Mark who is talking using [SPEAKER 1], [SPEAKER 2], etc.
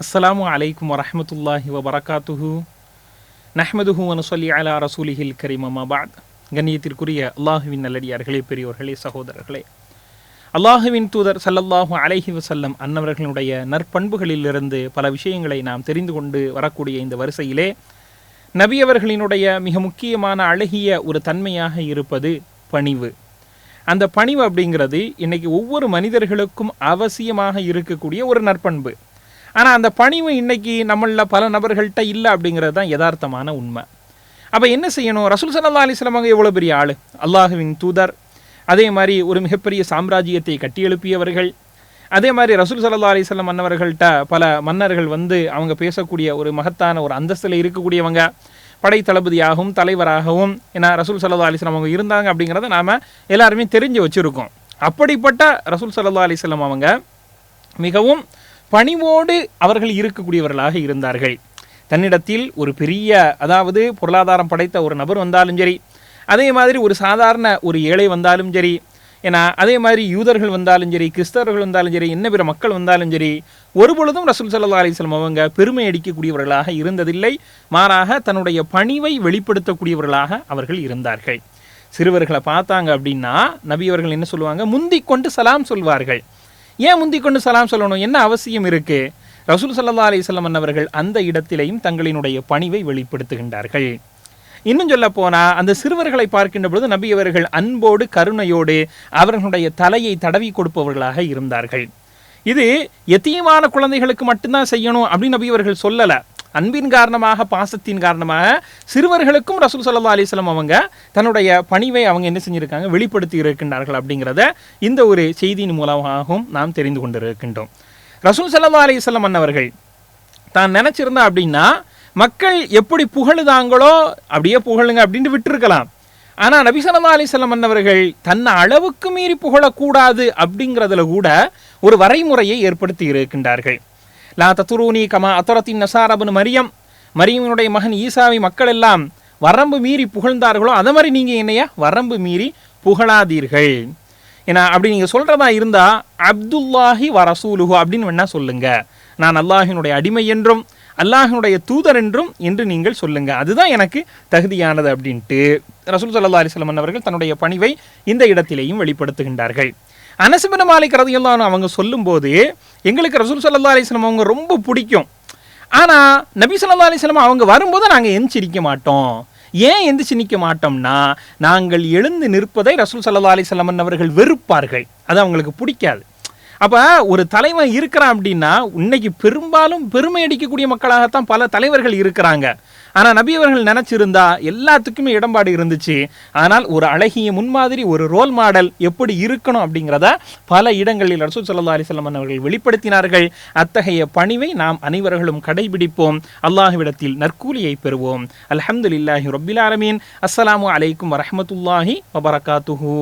[SPEAKER 1] அஸ்ஸலாமு அலைக்கும் வரமத்துல்லாஹி வபரகாத்துஹு. நஹ்மதுஹு அனுசல்லி அலா ரசூலிஹில் கரீம் அம்மாபாத் கண்ணியத்திற்குரிய அல்லாஹுவின் நல்லடியார்களே பெரியோர்களே சகோதரர்களே. அல்லாஹுவின் தூதர் சல்லல்லாஹு அலைஹி வசல்லம் அன்னவர்களுடைய நற்பண்புகளிலிருந்து பல விஷயங்களை நாம் தெரிந்து கொண்டு வரக்கூடிய இந்த வரிசையிலே நபியவர்களினுடைய மிக முக்கியமான அழகிய ஒரு தன்மையாக இருப்பது பணிவு. அந்த பணிவு அப்படிங்கிறது இன்னைக்கு ஒவ்வொரு மனிதர்களுக்கும் அவசியமாக இருக்கக்கூடிய ஒரு நற்பண்பு. ஆனால் அந்த பணிவு இன்னைக்கு நம்மளில் பல நபர்கள்ட்ட இல்லை அப்படிங்கிறது தான் யதார்த்தமான உண்மை. அப்போ என்ன செய்யணும்? ரசூல் சல்லா அலிஸ்லாம் எவ்வளோ பெரிய ஆள்? அல்லாஹுவின் தூதர். அதே மாதிரி ஒரு மிகப்பெரிய சாம்ராஜ்யத்தை கட்டியெழுப்பியவர்கள் அதே மாதிரி ரசூல் சல்லா அலிஸ்லாம் மன்னவர்கள்ட்ட பல மன்னர்கள் வந்து அவங்க பேசக்கூடிய ஒரு மகத்தான ஒரு அந்தஸ்தில் இருக்கக்கூடியவங்க. படை தளபதியாகவும் தலைவராகவும் ஏன்னா ரசூல் சல்லா அலிஸ்லாம் அவங்க இருந்தாங்க அப்படிங்கிறத நாம் எல்லாருமே தெரிஞ்சு வச்சுருக்கோம். அப்படிப்பட்ட ரசூல் சல்லா அலிஸ்லாம் அவங்க மிகவும் பணிவோடு அவர்கள் இருக்கக்கூடியவர்களாக இருந்தார்கள். தன்னிடத்தில் ஒரு பெரிய அதாவது பொருளாதாரம் படைத்த ஒரு நபர் வந்தாலும் சரி அதே மாதிரி ஒரு சாதாரண ஒரு ஏழை வந்தாலும் சரி ஏன்னா அதே மாதிரி யூதர்கள் வந்தாலும் சரி கிறிஸ்தவர்கள் வந்தாலும் சரி என்ன பிற மக்கள் வந்தாலும் சரி ஒரு பொழுதும் ரசூல் சல்லா அலிஸ்லம் அவங்க பெருமை அடிக்கக்கூடியவர்களாக இருந்ததில்லை. மாறாக தன்னுடைய பணிவை வெளிப்படுத்தக்கூடியவர்களாக அவர்கள் இருந்தார்கள். சிறுவர்களை பார்த்தாங்க அப்படின்னா நபியவர்கள் என்ன சொல்லுவாங்க? முந்திக் கொண்டு சலாம் சொல்வார்கள். ஏன் முந்தி கொண்டு சலாம் சொல்லணும்? என்ன அவசியம் இருக்கு? ரசூல் சல்லா அலிஸ்லாம் அவர்கள் அந்த இடத்திலையும் தங்களினுடைய பணிவை வெளிப்படுத்துகின்றார்கள். இன்னும் சொல்ல போனால் அந்த சிறுவர்களை பார்க்கின்ற பொழுது நபி அவர்கள் அன்போடு கருணையோடு அவர்களுடைய தலையை தடவி கொடுப்பவர்களாக இருந்தார்கள். இது எத்தியமான குழந்தைகளுக்கு மட்டும்தான் செய்யணும் அப்படின்னு நபி அவர்கள் சொல்லலை. அன்பின் காரணமாக பாசத்தின் காரணமாக சிறுவர்களுக்கும் ரசூல் சல்லா அலிஸ்லாம் அவங்க தன்னுடைய பணிவை அவங்க என்ன செஞ்சிருக்காங்க வெளிப்படுத்தி இருக்கின்றார்கள் அப்படிங்கிறத இந்த ஒரு செய்தியின் மூலமாகவும் நாம் தெரிந்து கொண்டிருக்கின்றோம். ரசூல் சல்லா அலிஸ்லாம் அன்னவர்கள் தான் நினச்சிருந்தா அப்படின்னா மக்கள் எப்படி புகழுதாங்களோ அப்படியே புகழுங்க அப்படின்ட்டு விட்டுருக்கலாம். ஆனால் நபிசல்லா அலிசல்லம் அலிஸ்லாம் அன்னவர்கள் தன்னை அளவுக்கு மீறி புகழக்கூடாது அப்படிங்கிறதுல கூட ஒரு வரைமுறையை ஏற்படுத்தி இருக்கின்றார்கள். லா தத்துரூனி கமா அத்தரத்தின் நசாரபுன் மரியம் மரியமனுடைய மகன் ஈசாவை மக்கள் எல்லாம் வரம்பு மீறி புகழ்ந்தார்களோ அதை மாதிரி நீங்கள் என்னையா? வரம்பு மீறி புகழாதீர்கள். ஏன்னா அப்படி நீங்கள் சொல்கிறதா இருந்தால் அப்துல்லாஹி வரசூலுஹு அப்படின்னு வேணால் சொல்லுங்கள் நான் அல்லாஹினுடைய அடிமை என்றும் அல்லாஹினுடைய தூதர் என்றும் என்று நீங்கள் சொல்லுங்கள் அதுதான் எனக்கு தகுதியானது அப்படின்ட்டு. ரசூல் சல்லா அலிஸ்லாம் அவர்கள் தன்னுடைய பணிவை இந்த இடத்திலேயும் வெளிப்படுத்துகின்றார்கள். அனசுபின மாலிக் ரதையெல்லாம் அவங்க சொல்லும்போது எங்களுக்கு ரசூல் சல்லா அலிஸ்லாம் அவங்க ரொம்ப பிடிக்கும். ஆனால் நபி சொல்லா அலிஸ்லாம் அவங்க வரும்போது நாங்கள் எந்திரிக்க மாட்டோம். ஏன் எந்திரிச்சு நிற்க மாட்டோம்னா நாங்கள் எழுந்து நிற்பதை ரசூல் சல்லா அலிஸ்லாம் அவர்கள் வெறுப்பார்கள். அது அவங்களுக்கு பிடிக்காது. அப்போ ஒரு தலைவன் இருக்கிறான் அப்படின்னா இன்னைக்கு பெரும்பாலும் பெருமை அடிக்கக்கூடிய மக்களாகத்தான் பல தலைவர்கள் இருக்கிறாங்க. ஆனால் நபி அவர்கள் நினச்சிருந்தா எல்லாத்துக்குமே இடம்பாடு இருந்துச்சு. ஆனால் ஒரு அழகிய முன்மாதிரி ஒரு ரோல் மாடல் எப்படி இருக்கணும் அப்படிங்கிறத பல இடங்களில் அரசு சல்லா அலிஸ்லாம் அவர்கள் வெளிப்படுத்தினார்கள். அத்தகைய பணிவை நாம் அனைவர்களும் கடைபிடிப்போம். அல்லாஹுவிடத்தில் நற்கூலியை பெறுவோம். அல்ஹம்துலில்லாஹி ரொபில் ஆலமீன். அஸ்ஸலாமு அலைக்கும் வரமத்துல்லாஹி வபரகாத்துஹூ.